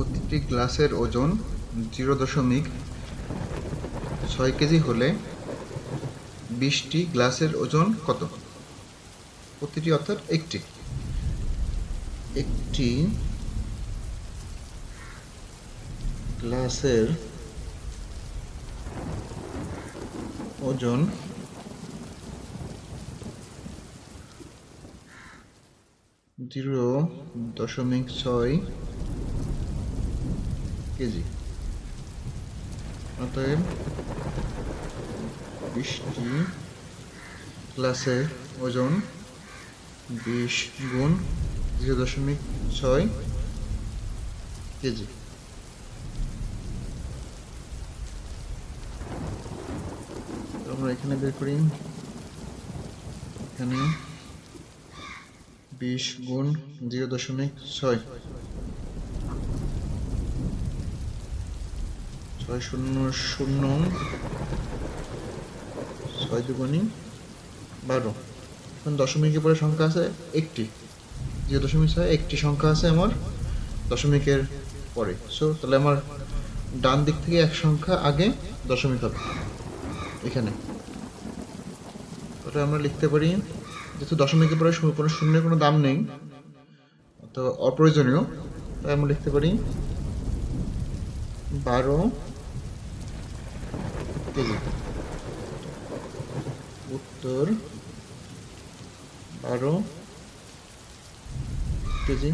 একটি গ্লাসের ওজন জিরো দশমিক ছয় কেজি হলে বিশটি গ্লাসের ওজন কত? প্রতিটি অর্থাৎ একটি। একটি গ্লাসের ওজন জিরো দশমিক ছয় কেজি। অতএব বিশটি গ্লাসের ওজন বিশ গুণ জিরো দশমিক ছয় কেজি। আমরা এখানে বের করি। এখানে বিশ গুণ জিরো দশমিক ছয়। ছয় শূন্য শূন্য। ছয় দুগুণি বারো। এখন দশমিকের পরে সংখ্যা আছে একটি। জিরো দশমিক ছয়, একটি সংখ্যা আছে আমার দশমিকের পরে। সো তাহলে আমার ডান দিক থেকে এক সংখ্যা আগে দশমিক হবে। এখানে। তাহলে আমরা লিখতে পারি, যেহেতু দশমিকের পরে কোনো শূন্যের কোনো দাম নেই, তো অপ্রয়োজনীয়, তাই আমরা লিখতে পারি বারো কেজি উত্তর বারো কেজি।